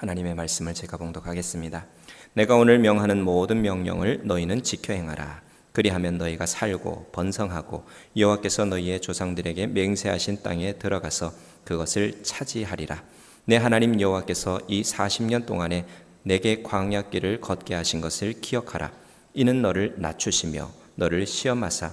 하나님의 말씀을 제가 봉독하겠습니다. 내가 오늘 명하는 모든 명령을 너희는 지켜 행하라. 그리하면 너희가 살고 번성하고 여호와께서 너희의 조상들에게 맹세하신 땅에 들어가서 그것을 차지하리라. 내 하나님 여호와께서 이 40년 동안에 내게 광야 길을 걷게 하신 것을 기억하라. 이는 너를 낮추시며 너를 시험하사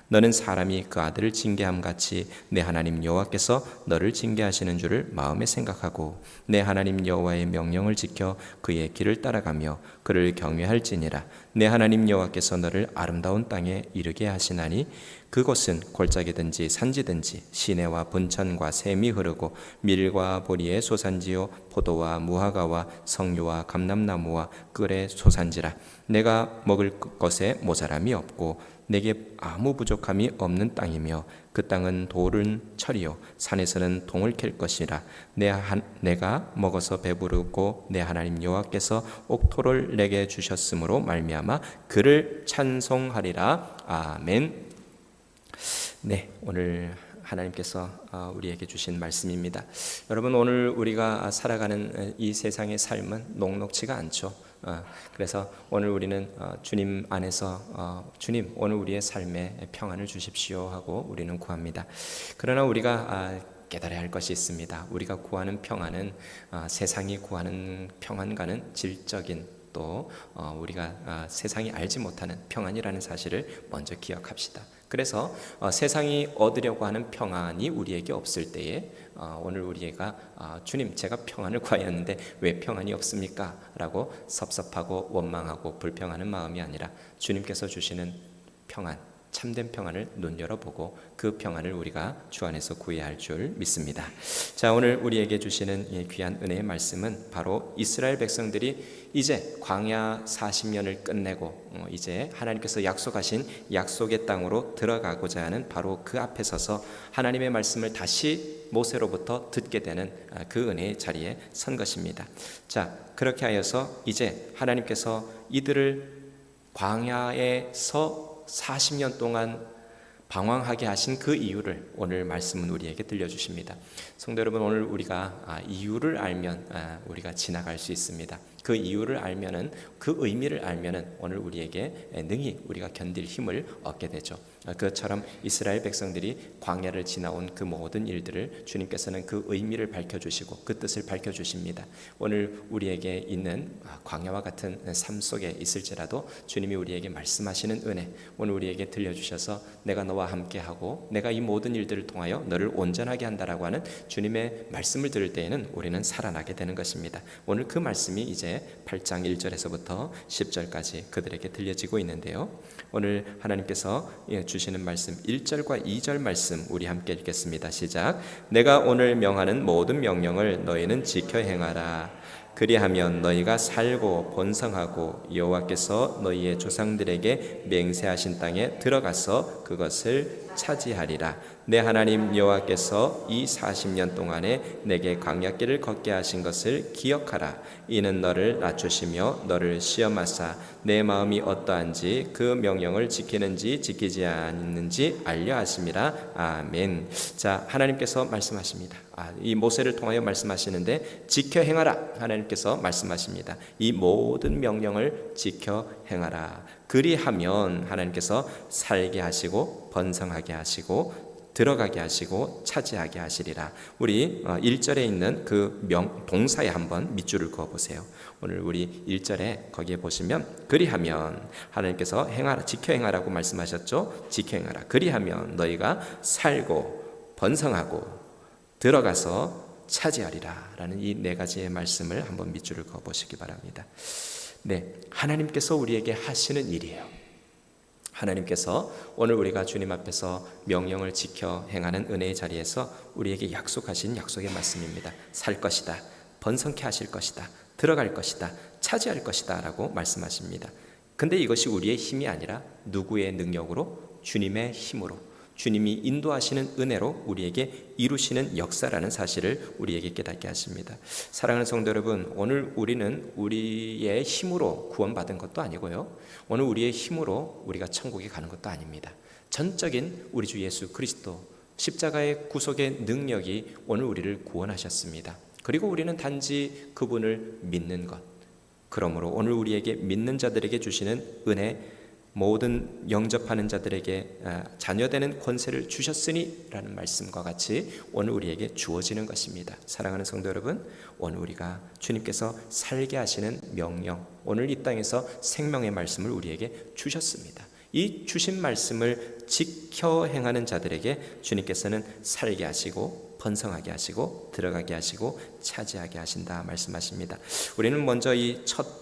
너는 사람이 그 아들을 징계함 같이 내 하나님 여호와께서 너를 징계하시는 줄을 마음에 생각하고 내 하나님 여호와의 명령을 지켜 그의 길을 따라가며 그를 경외할지니라. 내 하나님 여호와께서 너를 아름다운 땅에 이르게 하시나니 그곳은 골짜기든지 산지든지 시내와 분천과 샘이 흐르고 밀과 보리의 소산지요 포도와 무화과와 성류와 감람나무와 꿀의 소산지라. 내가 먹을 것에 모자람이 없고 내게 아무 부족함이 없는 땅이며 그 땅은 돌은 철이요 산에서는 동을 캘 것이라 내 한, 내가 먹어서 배부르고 내 하나님 여호와께서 옥토를 내게 주셨으므로 말미암아 그를 찬송하리라 아멘. 네, 오늘 하나님께서 어, 우리에게 주신 말씀입니다. 여러분 오늘 우리가 살아가는 이 세상의 삶은 녹록치가 않죠. 어, 그래서 오늘 우리는 어, 주님 안에서 주님 오늘 우리의 삶에 평안을 주십시오 하고 우리는 구합니다. 그러나 우리가 아, 깨달아야 할 것이 있습니다. 우리가 구하는 평안은 세상이 구하는 평안과는 질적인 또 우리가 세상이 알지 못하는 평안이라는 사실을 먼저 기억합시다. 그래서 어, 세상이 얻으려고 하는 평안이 우리에게 없을 때에 어, 오늘 우리가 아, 주님 제가 평안을 구하였는데 왜 평안이 없습니까? 라고 섭섭하고 원망하고 불평하는 마음이 아니라 주님께서 주시는 평안 참된 평안을 눈 열어보고 그 평안을 우리가 주 안에서 구해야 할 줄 믿습니다. 자, 오늘 우리에게 주시는 이 귀한 은혜의 말씀은 바로 이스라엘 백성들이 이제 광야 40년을 끝내고 어, 이제 하나님께서 약속하신 약속의 땅으로 들어가고자 하는 바로 그 앞에 서서 하나님의 말씀을 다시 모세로부터 듣게 되는 아, 그 은혜의 자리에 선 것입니다. 자, 그렇게 하여서 이제 하나님께서 이들을 광야에서 40년 동안 방황하게 하신 그 이유를 오늘 말씀은 우리에게 들려주십니다. 성도 여러분, 오늘 우리가 아, 이유를 알면 아, 우리가 지나갈 수 있습니다. 그 이유를 알면은 그 의미를 알면은 오늘 우리에게 능히 우리가 견딜 힘을 얻게 되죠. 그처럼 이스라엘 백성들이 광야를 지나온 그 모든 일들을 주님께서는 그 의미를 밝혀 주시고 그 뜻을 밝혀 주십니다. 오늘 우리에게 있는 광야와 같은 삶 속에 있을지라도 주님이 우리에게 말씀하시는 은혜 오늘 우리에게 들려 주셔서 내가 너와 함께 하고 내가 이 모든 일들을 통하여 너를 온전하게 한다라고 하는 주님의 말씀을 들을 때에는 우리는 살아나게 되는 것입니다. 오늘 그 말씀이 이제 8장 1절에서부터 10절까지 그들에게 들려지고 있는데요. 오늘 하나님께서 예, 주시는 말씀 1절과 2절 말씀 우리 함께 읽겠습니다. 시작. 내가 오늘 명하는 모든 명령을 너희는 지켜 행하라. 그리하면 너희가 살고 번성하고 여호와께서 너희의 조상들에게 맹세하신 땅에 들어가서 그것을 차지하리라. 내 하나님 여호와께서 이 40년 동안에 내게 광야길을 걷게 하신 것을 기억하라. 이는 너를 낮추시며 너를 시험하사 내 마음이 어떠한지 그 명령을 지키는지 지키지 않는지 알려 하심이라. 아멘. 자, 하나님께서 말씀하십니다. 아, 이 모세를 통하여 말씀하시는데 지켜 행하라. 하나님께서 말씀하십니다. 이 모든 명령을 지켜 행하라. 그리하면 하나님께서 살게 하시고 번성하게 하시고 들어가게 하시고 차지하게 하시리라. 우리 1절에 어, 있는 그 명, 동사에 한번 밑줄을 그어 보세요. 오늘 우리 1절에 거기에 보시면 그리하면 하나님께서 행하라 지켜 행하라고 말씀하셨죠. 지켜 행하라. 그리하면 너희가 살고 번성하고 들어가서 차지하리라라는 이 네 가지의 말씀을 한번 밑줄을 그어 보시기 바랍니다. 네. 하나님께서 우리에게 하시는 일이에요. 하나님께서 오늘 우리가 주님 앞에서 명령을 지켜 행하는 은혜의 자리에서 우리에게 약속하신 약속의 말씀입니다. 살 것이다. 번성케 하실 것이다. 들어갈 것이다. 차지할 것이다 라고 말씀하십니다. 근데 이것이 우리의 힘이 아니라 누구의 능력으로 주님의 힘으로 주님이 인도하시는 은혜로 우리에게 이루시는 역사라는 사실을 우리에게 깨닫게 하십니다. 사랑하는 성도 여러분, 오늘 우리는 우리의 힘으로 구원받은 것도 아니고요. 오늘 우리의 힘으로 우리가 천국에 가는 것도 아닙니다. 전적인 우리 주 예수 그리스도 십자가의 구속의 능력이 오늘 우리를 구원하셨습니다. 그리고 우리는 단지 그분을 믿는 것. 그러므로 오늘 우리에게 믿는 자들에게 주시는 은혜 모든 영접하는 자들에게 아, 자녀되는 권세를 주셨으니라는 말씀과 같이 오늘 우리에게 주어지는 것입니다. 사랑하는 성도 여러분, 오늘 우리가 주님께서 살게 하시는 명령, 오늘 이 땅에서 생명의 말씀을 우리에게 주셨습니다. 이 주신 말씀을 지켜 행하는 자들에게 주님께서는 살게 하시고 번성하게 하시고 들어가게 하시고 차지하게 하신다 말씀하십니다. 우리는 먼저 이첫 어,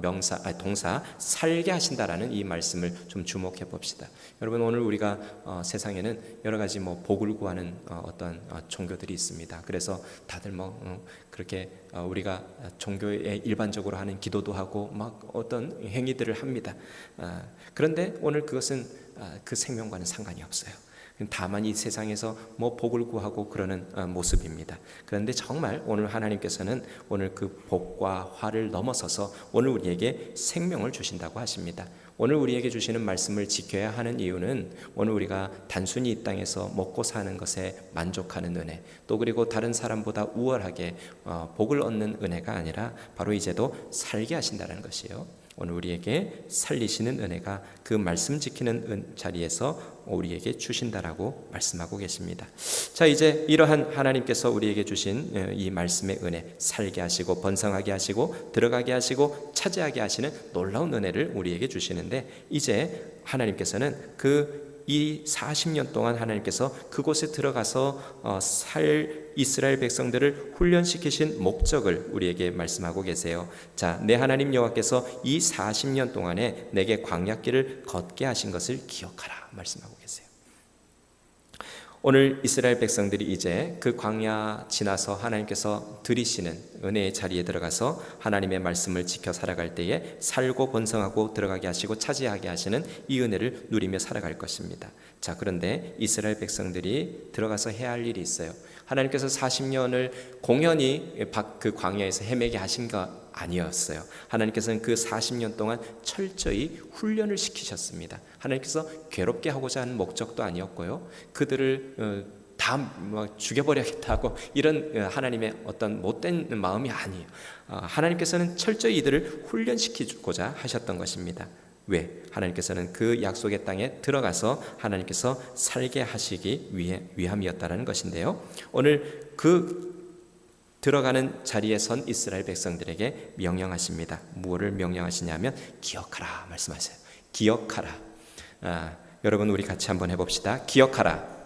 명사, 아니, 동사 살게 하신다라는 이 말씀을 좀 주목해 봅시다. 여러분 오늘 우리가 어, 세상에는 여러 가지 뭐 복을 구하는 어, 떤 어, 종교들이 있습니다. 그래서 다들 뭐 어, 그렇게 어, 우리가 종교에 일반적으로 하는 기도도 하고 막 어떤 행위들을 합니다. 아, 그런데 오늘 그것은 아, 그 생명과는 상관이 없어요. 다만 이 세상에서 뭐 복을 구하고 그러는 어, 모습입니다. 그런데 정말 오늘 하나님께서는 오늘 그 복과 화를 넘어서서 오늘 우리에게 생명을 주신다고 하십니다. 오늘 우리에게 주시는 말씀을 지켜야 하는 이유는 오늘 우리가 단순히 이 땅에서 먹고 사는 것에 만족하는 은혜, 또 그리고 다른 사람보다 우월하게 어, 복을 얻는 은혜가 아니라 바로 이제도 살게 하신다는 것이에요. 오늘 우리에게 살리시는 은혜가 그 말씀 지키는 자리에서 우리에게 주신다라고 말씀하고 계십니다. 자, 이제 이러한 하나님께서 우리에게 주신 어, 이 말씀의 은혜, 살게 하시고 번성하게 하시고 들어가게 하시고 차지하게 하시는 놀라운 은혜를 우리에게 주시는데 이제 하나님께서는 그 이 40년 동안 하나님께서 그곳에 들어가서 어, 살 이스라엘 백성들을 훈련시키신 목적을 우리에게 말씀하고 계세요. 자, 내 하나님 여호와께서 이 40년 동안에 내게 광야길을 걷게 하신 것을 기억하라 말씀하고 계세요. 오늘 이스라엘 백성들이 이제 그 광야 지나서 하나님께서 들이시는 은혜의 자리에 들어가서 하나님의 말씀을 지켜 살아갈 때에 살고 번성하고 들어가게 하시고 차지하게 하시는 이 은혜를 누리며 살아갈 것입니다. 자, 그런데 이스라엘 백성들이 들어가서 해야 할 일이 있어요. 하나님께서 40년을 공연히 그 광야에서 헤매게 하신 것 아니었어요. 하나님께서는 그 40년 동안 철저히 훈련을 시키셨습니다. 하나님께서 괴롭게 하고자 하는 목적도 아니었고요. 그들을 어, 다 죽여버려야겠다고 이런 어, 하나님의 어떤 못된 마음이 아니에요. 어, 하나님께서는 철저히 이들을 훈련시키고자 하셨던 것입니다. 왜? 하나님께서는 그 약속의 땅에 들어가서 하나님께서 살게 하시기 위해 위함이었다라는 것인데요. 오늘 그 들어가는 자리에 선 이스라엘 백성들에게 명령하십니다. 무엇을 명령하시냐면 기억하라 말씀하세요. 기억하라. 아, 여러분 우리 같이 한번 해봅시다. 기억하라.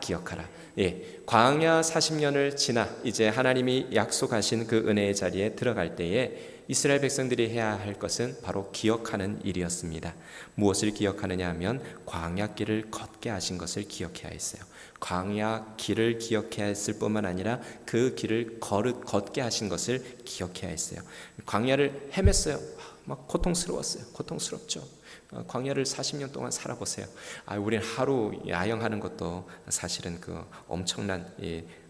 기억하라. 예, 광야 40년을 지나 이제 하나님이 약속하신 그 은혜의 자리에 들어갈 때에 이스라엘 백성들이 해야 할 것은 바로 기억하는 일이었습니다. 무엇을 기억하느냐 하면 광야 길을 걷게 하신 것을 기억해야 했어요. 광야 길을 기억해야 했을 뿐만 아니라 그 길을 걸을 걷게 하신 것을 기억해야 했어요. 광야를 헤맸어요. 막 고통스러웠어요. 고통스럽죠. 어, 광야를 40년 동안 살아보세요. 아, 우리는 하루 야영하는 것도 사실은 그 엄청난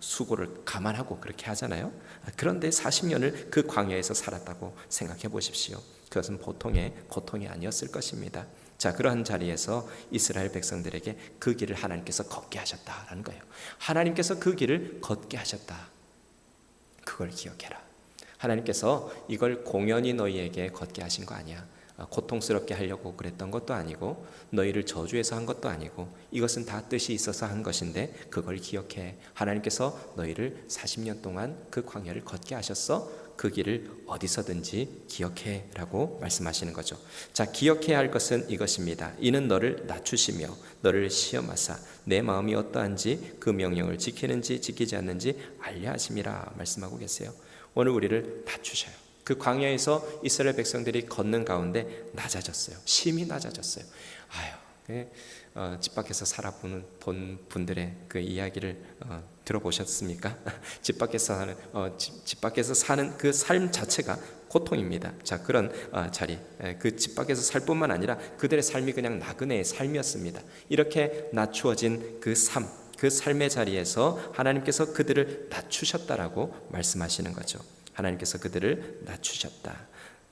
수고를 감안하고 그렇게 하잖아요. 아, 그런데 40년을 그 광야에서 살았다고 생각해 보십시오. 그것은 보통의 고통이 아니었을 것입니다. 자, 그러한 자리에서 이스라엘 백성들에게 그 길을 하나님께서 걷게 하셨다라는 거예요. 하나님께서 그 길을 걷게 하셨다. 그걸 기억해라. 하나님께서 이걸 공연히 너희에게 걷게 하신 거 아니야. 아, 고통스럽게 하려고 그랬던 것도 아니고 너희를 저주해서 한 것도 아니고 이것은 다 뜻이 있어서 한 것인데 그걸 기억해 하나님께서 너희를 40년 동안 그 광야를 걷게 하셨어 그 길을 어디서든지 기억해라고 말씀하시는 거죠. 자, 기억해야 할 것은 이것입니다. 이는 너를 낮추시며 너를 시험하사 내 마음이 어떠한지 그 명령을 지키는지 지키지 않는지 알려 하심이라 말씀하고 계세요. 오늘 우리를 낮추셔요. 그 광야에서 이스라엘 백성들이 걷는 가운데 낮아졌어요. 심히 낮아졌어요. 아유, 그, 어, 집 밖에서 살아보는 본 분들의 그 이야기를 어, 들어보셨습니까? 집 밖에서 사는 어, 집, 집 밖에서 사는 그 삶 자체가 고통입니다. 자 그런 어, 자리 에, 그집 밖에서 살 뿐만 아니라 그들의 삶이 그냥 나그네의 삶이었습니다. 이렇게 낮추어진 그 삶, 그 삶의 자리에서 하나님께서 그들을 낮추셨다라고 말씀하시는 거죠. 하나님께서 그들을 낮추셨다.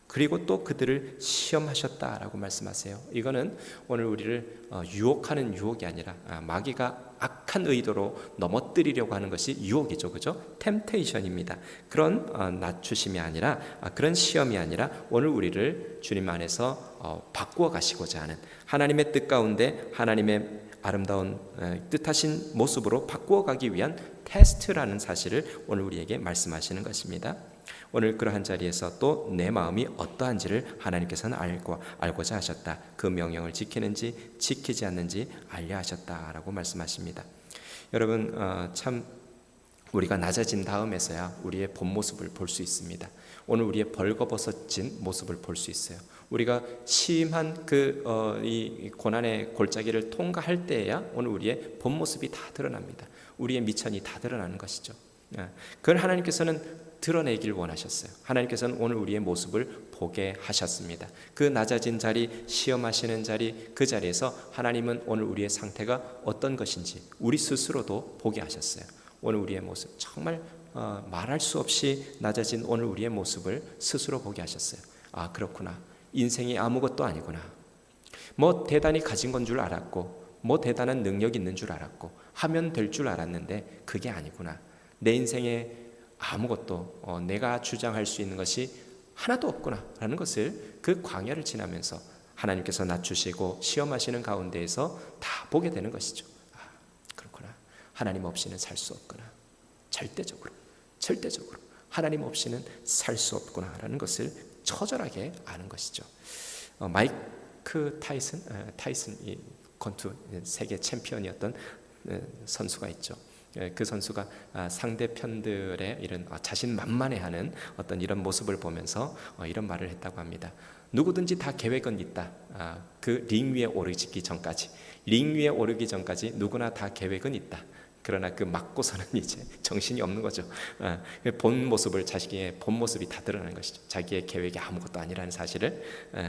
그리고 또 그들을 시험하셨다라고 말씀하세요. 이거는 오늘 우리를 어, 유혹하는 유혹이 아니라 아, 마귀가 악한 의도로 넘어뜨리려고 하는 것이 유혹이죠, 그죠? 템테이션입니다. 그런 어, 낮추심이 아니라 아, 그런 시험이 아니라 오늘 우리를 주님 안에서 어, 바꾸어 가시고자 하는 하나님의 뜻 가운데 하나님의 아름다운 뜻하신 모습으로 바꾸어 가기 위한 테스트라는 사실을 오늘 우리에게 말씀하시는 것입니다. 오늘 그러한 자리에서 또 내 마음이 어떠한지를 하나님께서는 알고 알고자 하셨다. 그 명령을 지키는지 지키지 않는지 알려 하셨다라고 말씀하십니다. 여러분 어, 참 우리가 낮아진 다음에서야 우리의 본 모습을 볼 수 있습니다. 오늘 우리의 벌거벗어진 모습을 볼 수 있어요. 우리가 심한 그이 어, 고난의 골짜기를 통과할 때야 오늘 우리의 본 모습이 다 드러납니다. 우리의 미천이 다 드러나는 것이죠. 예. 그걸 하나님께서는 드러내길 원하셨어요. 하나님께서는 오늘 우리의 모습을 보게 하셨습니다. 그 낮아진 자리, 시험하시는 자리, 그 자리에서 하나님은 오늘 우리의 상태가 어떤 것인지 우리 스스로도 보게 하셨어요. 오늘 우리의 모습 정말 어, 말할 수 없이 낮아진 오늘 우리의 모습을 스스로 보게 하셨어요. 아 그렇구나. 인생이 아무것도 아니구나. 뭐 대단히 가진 건 줄 알았고, 뭐 대단한 능력 있는 줄 알았고, 하면 될 줄 알았는데 그게 아니구나. 내 인생에 아무것도 어, 내가 주장할 수 있는 것이 하나도 없구나라는 것을 그 광야를 지나면서 하나님께서 낮추시고 시험하시는 가운데에서 다 보게 되는 것이죠. 아, 그렇구나. 하나님 없이는 살 수 없구나. 절대적으로, 절대적으로 하나님 없이는 살 수 없구나라는 것을 처절하게 아는 것이죠. 어, 마이크 타이슨, 어, 타이슨 이 권투 세계 챔피언이었던 어, 선수가 있죠. 예, 그 선수가 아, 상대편들의 이런 아, 자신 만만해하는 어떤 이런 모습을 보면서 어, 이런 말을 했다고 합니다. 누구든지 다 계획은 있다. 아, 그링 위에 오르기 전까지, 링 위에 오르기 전까지 누구나 다 계획은 있다. 그러나 그 맞고서는 이제 정신이 없는 거죠. 본 모습을 자식의 본 모습이 다 드러나는 것이죠. 자기의 계획이 아무것도 아니라는 사실을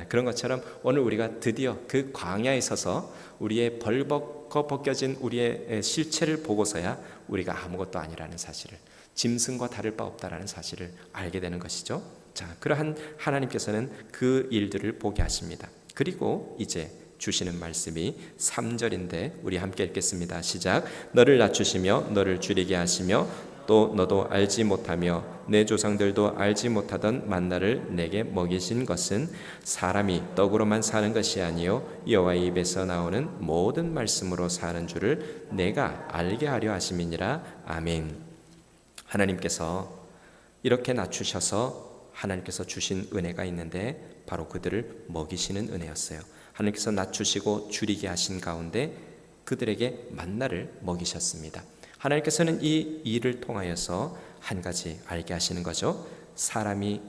그런 것처럼 오늘 우리가 드디어 그 광야에 서서 우리의 벌벅 벗겨진 우리의 실체를 보고서야 우리가 아무것도 아니라는 사실을 짐승과 다를 바 없다라는 사실을 알게 되는 것이죠. 자, 그러한 하나님께서는 그 일들을 보게 하십니다. 그리고 이제 주시는 말씀이 3절인데 우리 함께 읽겠습니다. 시작. 너를 낮추시며 너를 줄이게 하시며 또 너도 알지 못하며 내 조상들도 알지 못하던 만나를 내게 먹이신 것은 사람이 떡으로만 사는 것이 아니요 여호와의 입에서 나오는 모든 말씀으로 사는 줄을 내가 알게 하려 하심이니라 아멘. 하나님께서 이렇게 낮추셔서 하나님께서 주신 은혜가 있는데 바로 그들을 먹이시는 은혜였어요. 하나님께서 낮추시고 줄이게 하신 가운데 그들에게 만나를 먹이셨습니다. 하나님께서는 이 일을 통하여서 한 가지 알게 하시는 거죠. 사람이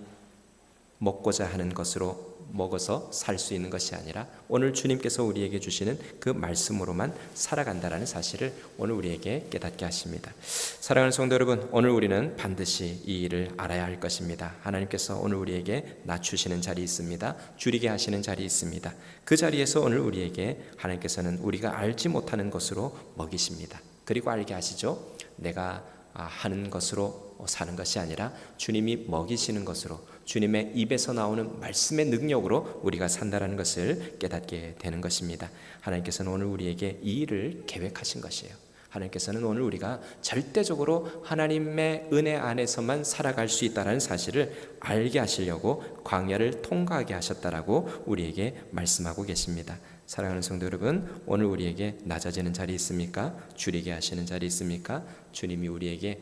먹고자 하는 것으로 먹어서 살 수 있는 것이 아니라 오늘 주님께서 우리에게 주시는 그 말씀으로만 살아간다라는 사실을 오늘 우리에게 깨닫게 하십니다. 사랑하는 성도 여러분, 오늘 우리는 반드시 이 일을 알아야 할 것입니다. 하나님께서 오늘 우리에게 낮추시는 자리 있습니다. 줄이게 하시는 자리 있습니다. 그 자리에서 오늘 우리에게 하나님께서는 우리가 알지 못하는 것으로 먹이십니다. 그리고 알게 하시죠. 내가 하는 것으로 사는 것이 아니라 주님이 먹이시는 것으로 주님의 입에서 나오는 말씀의 능력으로 우리가 산다라는 것을 깨닫게 되는 것입니다. 하나님께서는 오늘 우리에게 이 일을 계획하신 것이에요. 하나님께서는 오늘 우리가 절대적으로 하나님의 은혜 안에서만 살아갈 수 있다는 사실을 알게 하시려고 광야를 통과하게 하셨다라고 우리에게 말씀하고 계십니다. 사랑하는 성도 여러분, 오늘 우리에게 낮아지는 자리 있습니까? 줄이게 하시는 자리 있습니까? 주님이 우리에게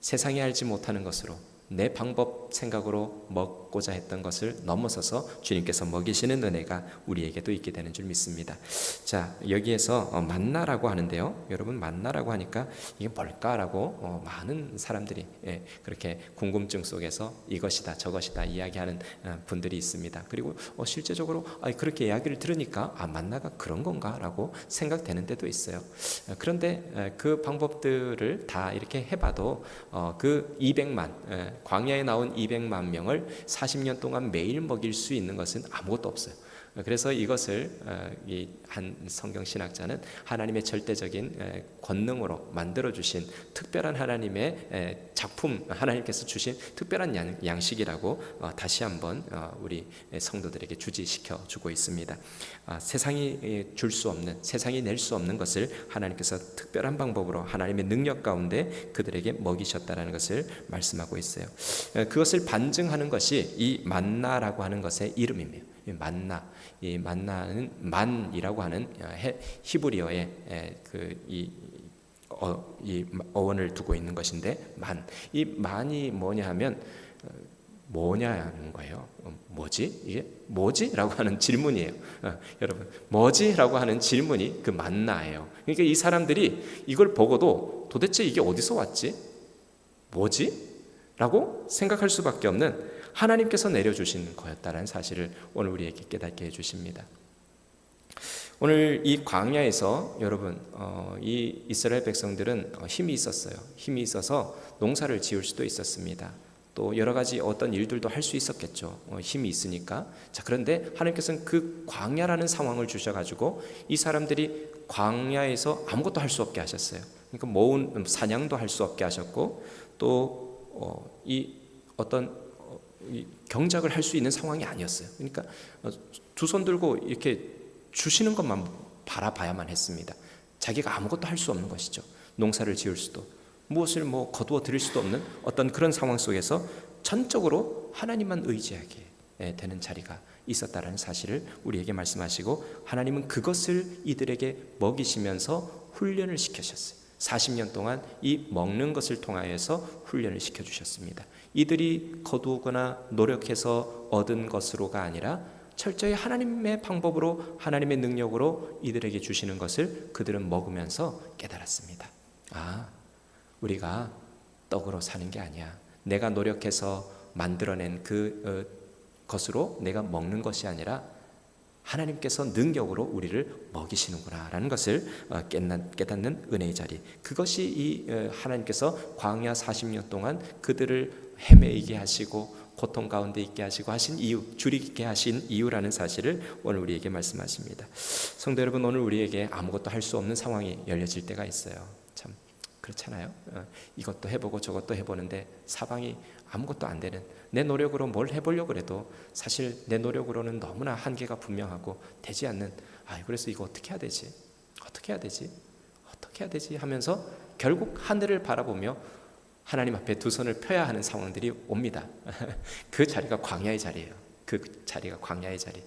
세상이 알지 못하는 것으로 내 방법 생각으로 먹고자 했던 것을 넘어서서 주님께서 먹이시는 은혜가 우리에게도 있게 되는 줄 믿습니다. 자, 여기에서 어, 만나라고 하는데요. 여러분 만나라고 하니까 이게 뭘까라고 어, 많은 사람들이 예, 그렇게 궁금증 속에서 이것이다 저것이다 이야기하는 어, 분들이 있습니다. 그리고 실제적으로 그렇게 이야기를 들으니까 아 만나가 그런 건가라고 생각되는 데도 있어요. 그런데 그 방법들을 다 이렇게 해봐도 그 200만 광야에 나온 200만 명을 40년 동안 매일 먹일 수 있는 것은 아무것도 없어요. 그래서 이것을 어, 이한 성경 신학자는 하나님의 절대적인 에, 권능으로 만들어 주신 특별한 하나님의 에, 작품 하나님께서 주신 특별한 양- 양식이라고 어, 다시 한번 어, 우리 성도들에게 주지시켜 주고 있습니다. 아, 세상이 줄 수 없는 세상이 낼 수 없는 것을 하나님께서 특별한 방법으로 하나님의 능력 가운데 그들에게 먹이셨다라는 것을 말씀하고 있어요. 에, 그것을 반증하는 것이 이 만나라고 하는 것의 이름입니다. 이 만나, 이 만나는 만이라고 하는 해- 히브리어의 그이 어, 이 어원을 두고 있는 것인데 만. 이 만이 뭐냐 하면 어, 뭐냐는 거예요. 어, 뭐지? 이게 뭐지?라고 하는 질문이에요. 어, 여러분, 뭐지?라고 하는 질문이 그 만나예요. 그러니까 이 사람들이 이걸 보고도 도대체 이게 어디서 왔지? 뭐지? 라고 생각할 수밖에 없는 하나님께서 내려주신 거였다는 사실을 오늘 우리에게 깨닫게 해주십니다. 오늘 이 광야에서 여러분 어, 이 이스라엘 백성들은 어, 힘이 있었어요. 힘이 있어서 농사를 지을 수도 있었습니다. 또 여러 가지 어떤 일들도 할 수 있었겠죠. 어, 힘이 있으니까. 자 그런데 하나님께서는 그 광야라는 상황을 주셔가지고 이 사람들이 광야에서 아무것도 할 수 없게 하셨어요. 그러니까 모은 사냥도 할 수 없게 하셨고 또이 어떤 어, 이 경작을 할 수 있는 상황이 아니었어요. 그러니까 어, 두손 들고 이렇게 주시는 것만 바라봐야만 했습니다. 자기가 아무것도 할 수 없는 것이죠. 농사를 지을 수도 무엇을 뭐 거두어 드릴 수도 없는 어떤 그런 상황 속에서 전적으로 하나님만 의지하게 예, 되는 자리가 있었다라는 사실을 우리에게 말씀하시고 하나님은 그것을 이들에게 먹이시면서 훈련을 시키셨어요. 40년 동안 이 먹는 것을 통하여서 훈련을 시켜 주셨습니다. 이들이 거두거나 노력해서 얻은 것으로가 아니라 철저히 하나님의 방법으로 하나님의 능력으로 이들에게 주시는 것을 그들은 먹으면서 깨달았습니다. 아, 우리가 떡으로 사는 게 아니야. 내가 노력해서 만들어낸 그 어, 것으로 내가 먹는 것이 아니라 하나님께서 능력으로 우리를 먹이시는구나라는 것을 어, 깨닫- 깨닫는 은혜의 자리. 그것이 이 어, 하나님께서 광야 40년 동안 그들을 헤매이게 하시고 고통 가운데 있게 하시고 하신 이유, 줄이게 하신 이유라는 사실을 오늘 우리에게 말씀하십니다. 성도 여러분, 오늘 우리에게 아무것도 할 수 없는 상황이 열려질 때가 있어요. 참 그렇잖아요. 어, 이것도 해보고 저것도 해보는데 사방이 아무것도 안 되는 내 노력으로 뭘 해보려고 해도 사실 내 노력으로는 너무나 한계가 분명하고 되지 않는 아 그래서 이거 어떻게 해야 되지? 어떻게 해야 되지? 어떻게 해야 되지? 하면서 결국 하늘을 바라보며 하나님 앞에 두 손을 펴야 하는 상황들이 옵니다. 그 자리가 광야의 자리예요. 그 자리가 광야의 자리.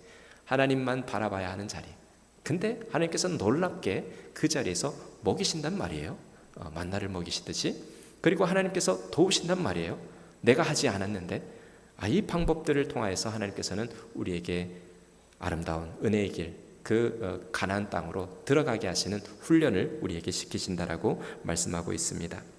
하나님만 바라봐야 하는 자리. 근데 하나님께서는 놀랍게 그 자리에서 먹이신단 말이에요. 어, 만나를 먹이시듯이. 그리고 하나님께서 도우신단 말이에요. 내가 하지 않았는데 아, 이 방법들을 통하여서 하나님께서는 우리에게 아름다운 은혜의 길, 그 어, 가나안 땅으로 들어가게 하시는 훈련을 우리에게 시키신다라고 말씀하고 있습니다.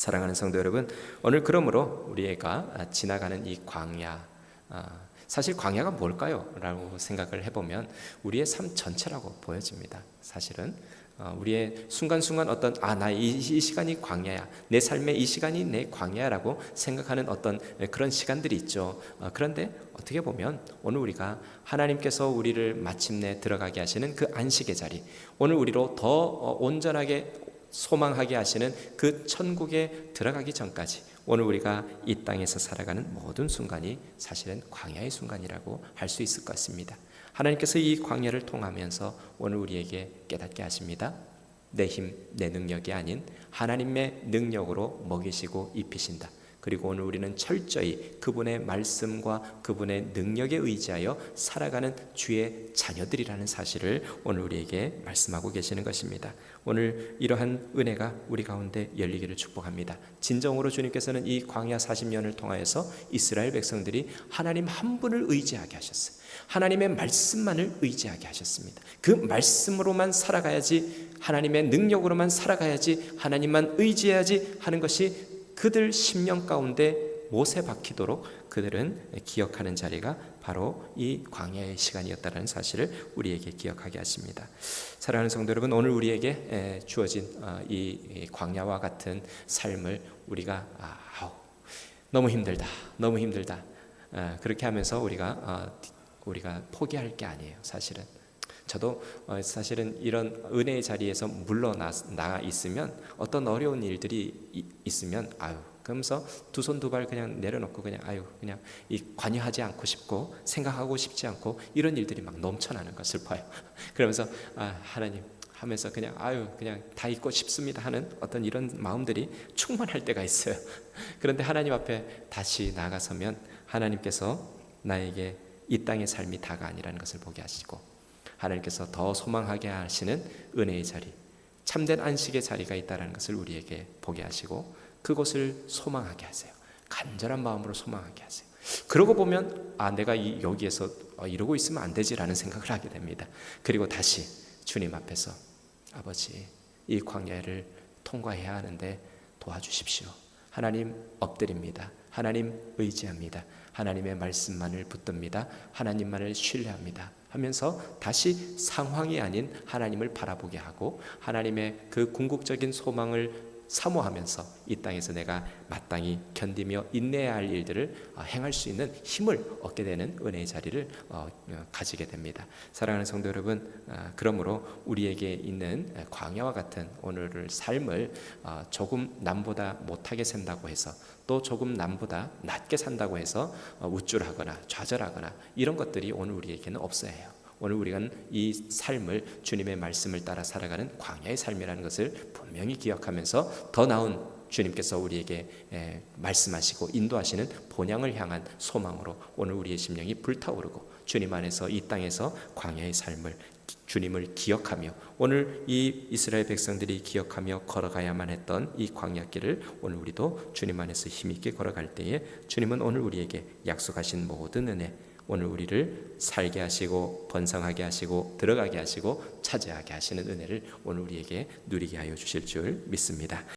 사랑하는 성도 여러분, 오늘 그러므로 우리가 지나가는 이 광야, 아, 사실 광야가 뭘까요? 라고 생각을 해보면 우리의 삶 전체라고 보여집니다. 사실은 어, 우리의 순간순간 어떤 아 나 이 시간이 광야야 내 삶의 이 시간이 내 광야라고 생각하는 어떤 그런 시간들이 있죠. 어, 그런데 어떻게 보면 오늘 우리가 하나님께서 우리를 마침내 들어가게 하시는 그 안식의 자리, 오늘 우리로 더 어, 온전하게 소망하게 하시는 그 천국에 들어가기 전까지 오늘 우리가 이 땅에서 살아가는 모든 순간이 사실은 광야의 순간이라고 할 수 있을 것 같습니다. 하나님께서 이 광야를 통하면서 오늘 우리에게 깨닫게 하십니다. 내 힘, 내 능력이 아닌 하나님의 능력으로 먹이시고 입히신다. 그리고 오늘 우리는 철저히 그분의 말씀과 그분의 능력에 의지하여 살아가는 주의 자녀들이라는 사실을 오늘 우리에게 말씀하고 계시는 것입니다. 오늘 이러한 은혜가 우리 가운데 열리기를 축복합니다. 진정으로 주님께서는 이 광야 40년을 통하여서 이스라엘 백성들이 하나님 한 분을 의지하게 하셨어요. 하나님의 말씀만을 의지하게 하셨습니다. 그 말씀으로만 살아가야지 하나님의 능력으로만 살아가야지 하나님만 의지해야지 하는 것이 그들 심령 가운데 못에 박히도록 그들은 기억하는 자리가 바로 이 광야의 시간이었다는 사실을 우리에게 기억하게 하십니다. 사랑하는 성도 여러분, 오늘 우리에게 주어진 어, 이 광야와 같은 삶을 우리가 아우 너무 힘들다, 너무 힘들다. 어, 그렇게 하면서 우리가 어, 우리가 포기할 게 아니에요. 사실은 저도 어, 사실은 이런 은혜의 자리에서 물러나 나 있으면 어떤 어려운 일들이 이- 있으면 아유 그러면서 두 손 두 발 그냥 내려놓고 그냥 아유 그냥 이 관여하지 않고 싶고 생각하고 싶지 않고 이런 일들이 막 넘쳐나는 거 슬퍼요. 그러면서 아 하나님 하면서 그냥 아유 그냥 다 잊고 싶습니다 하는 어떤 이런 마음들이 충만할 때가 있어요. 그런데 하나님 앞에 다시 나가서면 하나님께서 나에게 이 땅의 삶이 다가 아니라는 것을 보게 하시고 하나님께서 더 소망하게 하시는 은혜의 자리, 참된 안식의 자리가 있다는 것을 우리에게 보게 하시고 그곳을 소망하게 하세요. 간절한 마음으로 소망하게 하세요. 그러고 보면 아 내가 이 여기에서 어, 이러고 있으면 안 되지라는 생각을 하게 됩니다. 그리고 다시 주님 앞에서 아버지 이 광야를 통과해야 하는데 도와주십시오. 하나님 엎드립니다. 하나님 의지합니다. 하나님의 말씀만을 붙듭니다. 하나님만을 신뢰합니다. 하면서 다시 상황이 아닌 하나님을 바라보게 하고 하나님의 그 궁극적인 소망을 사모하면서 이 땅에서 내가 마땅히 견디며 인내해야 할 일들을 어, 행할 수 있는 힘을 얻게 되는 은혜의 자리를 어, 어, 가지게 됩니다. 사랑하는 성도 여러분, 어, 그러므로 우리에게 있는 광야와 같은 오늘을 삶을 어, 조금 남보다 못하게 산다고 해서 또 조금 남보다 낮게 산다고 해서 어, 우쭐하거나 좌절하거나 이런 것들이 오늘 우리에게는 없어야 해요. 오늘 우리가 이 삶을 주님의 말씀을 따라 살아가는 광야의 삶이라는 것을 분명히 기억하면서 더 나은 주님께서 우리에게 에, 말씀하시고 인도하시는 본향을 향한 소망으로 오늘 우리의 심령이 불타오르고 주님 안에서 이 땅에서 광야의 삶을 기- 주님을 기억하며 오늘 이 이스라엘 백성들이 기억하며 걸어가야만 했던 이 광야길을 오늘 우리도 주님 안에서 힘있게 걸어갈 때에 주님은 오늘 우리에게 약속하신 모든 은혜 오늘 우리를 살게 하시고 번성하게 하시고 들어가게 하시고 차지하게 하시는 은혜를 오늘 우리에게 누리게 하여 주실 줄 믿습니다.